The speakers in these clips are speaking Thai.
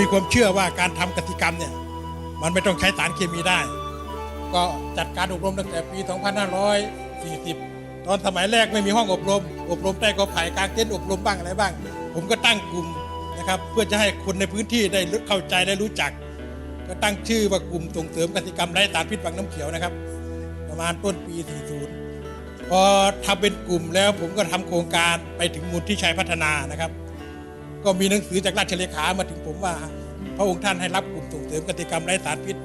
มีความเชื่อว่าการทำกติกรรมเนี่ยมันไม่ต้องใช้สารเคมีได้ ก็จัดการอบรมตั้งแต่ปี 2540 ตอนสมัยแรกไม่มีห้องอบรม อบรมใต้กอไผ่กลางเต็นท์อบรมบ้างอะไรบ้าง ผมก็ตั้งกลุ่มนะครับเพื่อจะให้คนในพื้นที่ได้เข้าใจได้รู้จัก ก็ตั้งชื่อว่ากลุ่มส่งเสริมกติกรรมไร้สารพิษวังน้ำเขียวนะครับ ประมาณต้นปี 40 พอทำเป็นกลุ่มแล้วผมก็ทำโครงการไปถึงมูลที่ชัยพัฒนานะครับ ก็มีหนังสือจากราชเลขามาถึงผมว่า พระองค์ท่านให้รับกลุ่มส่งเสริมกติกรรมไร้สารพิษ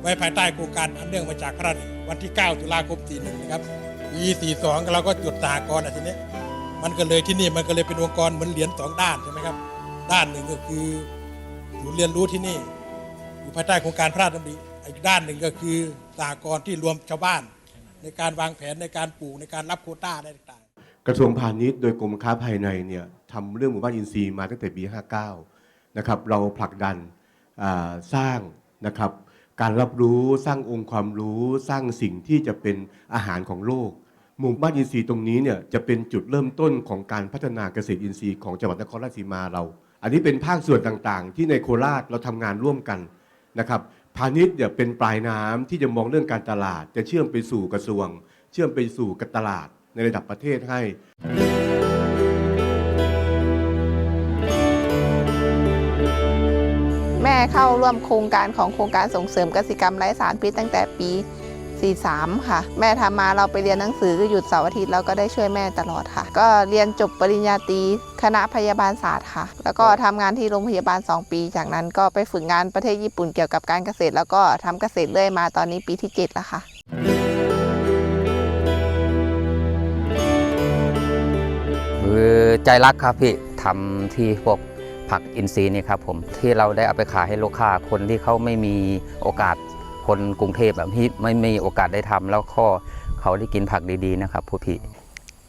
ไว้ภายใต้โครงการอันเนื่องมาจากพระราชวันที่ 9 ตุลาคม 41 นะครับปี42 เราก็จุดสหกรณ์อะทีนี้มันก็เลยที่นี่มันก็เลยเป็นองค์กรเหมือนเหรียญสองด้านใช่ไหมครับ ด้านหนึ่งก็คือศูนย์เรียนรู้ที่นี่ อยู่ภายใต้โครงการพระราชดำริอีกด้านหนึ่งก็คือสหกรณ์ที่รวมชาวบ้าน ในการวางแผนในการปลูกในการรับโคต้าอะไรต่างๆ กระทรวงพาณิชย์โดยกรมค้าภายในเนี่ย ทำเรื่องหมู่บ้านอินทรีย์มาตั้งแต่ปี 59 นะครับ เราผลักดันสร้างนะครับการรับรู้สร้างองค์ความรู้สร้างสิ่งที่จะเป็นอาหารของโลกหมู่บ้านอินทรีย์ตรงนี้เนี่ยจะเป็นจุดเริ่มต้นของการพัฒนาเกษตรอินทรีย์ของจังหวัดนครราชสีมาเรา อันนี้เป็นภาคส่วนต่างๆ ที่ในโคราชเราทำงานร่วมกันนะครับพาณิชย์เนี่ยเป็นปลายน้ำที่จะมองเรื่องการตลาด จะเชื่อมไปสู่กระทรวง เชื่อมไปสู่กตลาดในระดับประเทศให้ เข้าร่วมโครงการของโครงการส่งเสริมกสิกรรมไร้สารพิษตั้งแต่ปี 43 ค่ะ แม่ทำมาเราไปเรียนหนังสือหยุดเสาร์อาทิตย์เราก็ได้ช่วยแม่ตลอดค่ะ ก็เรียนจบปริญญาตรีคณะพยาบาลศาสตร์ค่ะ แล้วก็ทำงานที่โรงพยาบาล 2 ปี จากนั้นก็ไปฝึกงานประเทศญี่ปุ่นเกี่ยวกับการเกษตร แล้วก็ทำเกษตรเรื่อยมาตอนนี้ปีที่ 7 แล้วค่ะคือใจรักครับพี่ทำที่พวก ผักอินทรีย์นี่ครับผมที่เราได้เอาไปขายให้ลูกค้าคนที่เขาไม่มีโอกาสคนกรุงเทพแบบที่ไม่มีโอกาสได้ทำแล้วก็เขาได้กินผักดีๆนะครับผู้พี่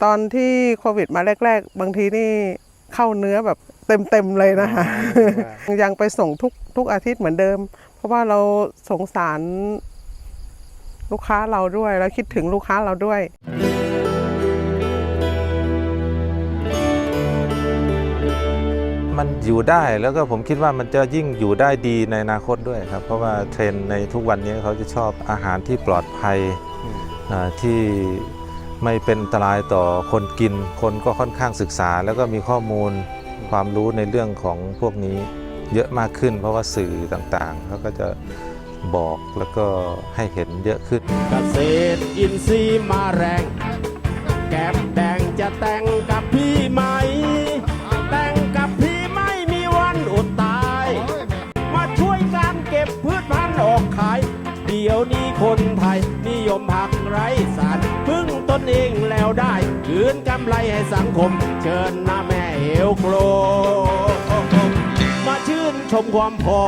ตอนที่โควิดมาแรก ๆ บางทีนี่เข้าเนื้อแบบเต็มๆเลยนะคะยังไปส่งทุกทุกอาทิตย์เหมือนเดิม เพราะว่าเราสงสารลูกค้าเราด้วยแล้วคิดถึงลูกค้าเราด้วย มันอยู่ได้แล้วก็ผมคิดว่ามันจะยิ่งอยู่ได้ดีในอนาคตด้วยครับ เพราะว่าเทรนด์ในทุกวันนี้เขาจะชอบอาหารที่ปลอดภัยอ่าที่ไม่เป็นอันตรายต่อคนกิน คนก็ค่อนข้างศึกษา แล้วก็มีข้อมูลความรู้ในเรื่องของพวกนี้เยอะมากขึ้น เพราะว่าสื่อต่างๆเขาก็จะบอกแล้วก็ให้เห็นเยอะขึ้นเกษตรอินทรีย์มาแรง แก้มแดงจะแต่งกับพี่ไหม คนไทย นิยมผักไร้สารพึ่งตนเองแล้วได้คืนกำไรให้สังคม เชิญหน้าแม่เอวโกรมาชื่นชมความพอ